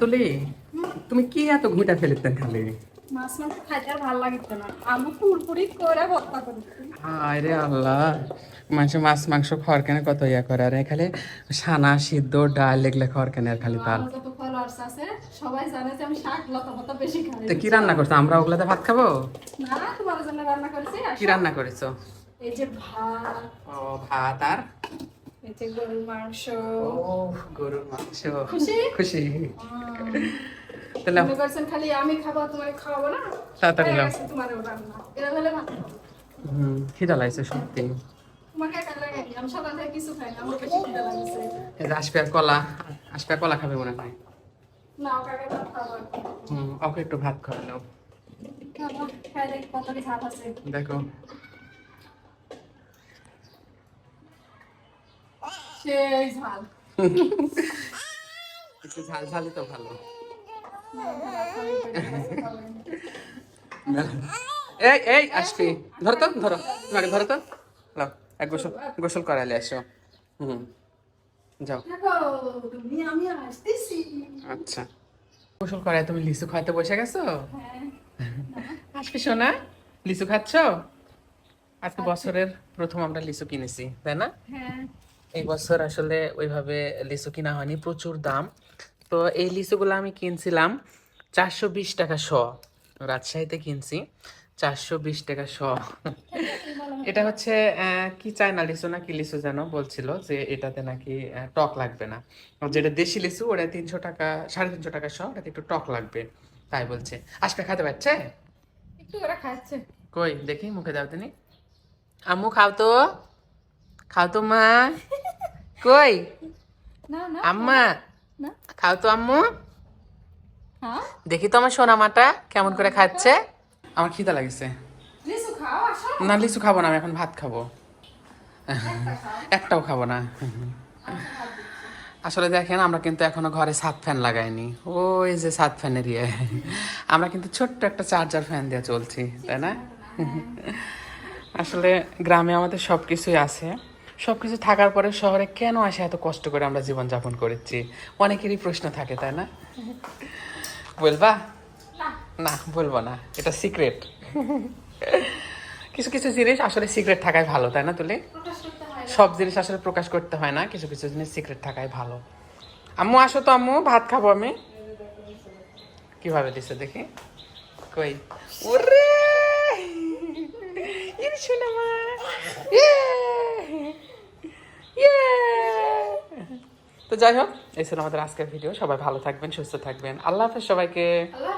তুলি তুমি কি এত ঘুটা ফেলিতেন খালি? মাছ মাংস খাইতে আর ভালো লাগিত না। আমি পুরপুরি করে ভর্তা করি আরে আল্লাহ মানুষ মাছ মাংস খাওয়ার কেন কত ইয়া করে? আর খালি সানা সিদ্ধ ডাল এগুলো খাওয়ার কেন আর খালি তাল। আমার যত ফলোয়ার্স আছে সবাই জানে যে আমি শাক লতা পাতা বেশি খাই। তো কি রান্না করছ? আমরা ওগুলাতে ভাত খাব? না তোমার জন্য রান্না করেছি কি রান্না করেছ? এই যে ভাত। ও ভাত আর? যে গরুর মাংস। ও গরুর মাংস। খুশি? খুশি। তাহলে করছেন খালি আমি খাব তোমার খাওয়াবো না? তাড়াতাড়ি নাও। তোমার রান্না। এরা হলে খাব। হুম খিদা লাগছে সত্যি। তোমাকে কলা আর কলা খাবে মনে হয়। হুম ওকে একটু ভাত খাওয়া নাও খাব খাই দেখি কতটি ভাত আছে দেখো সেই ঝাল একটু ঝাল ঝালই তো ভালো। এই এই আসবি। ধরো তো ধরো। তোমাকে ধরো তো। লাও এক গোসল গোসল করালে আসো। হুম। যাও। দেখো তুমি আমি আসতেছি। আচ্ছা। গোসল করায় তুমি লিচু খাইতে বসে গেছো? হ্যাঁ। আসবি শোনা লিচু খাচ্ছ? আজকে বছরের প্রথম আমরা লিচু কিনেছি তাই না? হ্যাঁ। এই বছর আসলে ওইভাবে লিচু কিনা হয়নি প্রচুর দাম। তো এই লিচুগুলো আমি কিনছিলাম চারশো বিশ টাকা শ রাজশাহীতে কিনছি চারশো বিশ টাকা শ। এটা হচ্ছে কি চায়না লিচু না কি লিচু যেন বলছিল যে এটাতে নাকি টক লাগবে না। যেটা দেশি লিচু ওটা তিনশো টাকা সাড়ে তিনশো টাকা শ ওটাতে একটু টক লাগবে তাই বলছে। আসবে খাতে পারছে? একটু করে খাচ্ছে। কই দেখি মুখে দাও তিনি আম্মু খাও তো। খাও তো মা। কই? না না আম্মা না। খাও তো আম্মু। হ্যাঁ? দেখি তো আমার সোনা মাটা কেমন করে খাচ্ছে। আমার খিদা লাগছে। লিচু খাও আসো না লিচু খাব না আমি এখন ভাত খাব। একটাও খাব না। আসলে দেখেন আমরা কিন্তু এখনও ঘরে সাত ফ্যান লাগাইনি। ওই যে সাত ফ্যানের ইয়ে। আমরা কিন্তু ছোট্ট একটা চার্জার ফ্যান দিয়ে চলছি তাই না? আসলে গ্রামে আমাদের সব কিছুই আছে। সব কিছু থাকার পরে শহরে কেন আসে এত কষ্ট করে আমরা জীবনযাপন করেছি? অনেকেরই প্রশ্ন থাকে তাই না? বলবা? না। বলব না। এটা সিক্রেট কিছু কিছু জিনিস আসলে সিক্রেট থাকাই ভালো তাই না তুলি? সব জিনিস আসলে প্রকাশ করতে হয় না কিছু কিছু জিনিস সিক্রেট থাকাই ভালো। আম্মু আসো তো আম্মু ভাত খাব আমি। কীভাবে দিছে দেখি? কই? ওরে! ইয়ে! তো যাই হোক, এই ছিল আমাদের আজকের ভিডিও সবাই ভালো থাকবেন, সুস্থ থাকবেন। আল্লাহ হাফেজ সবাইকে। আল্লাহ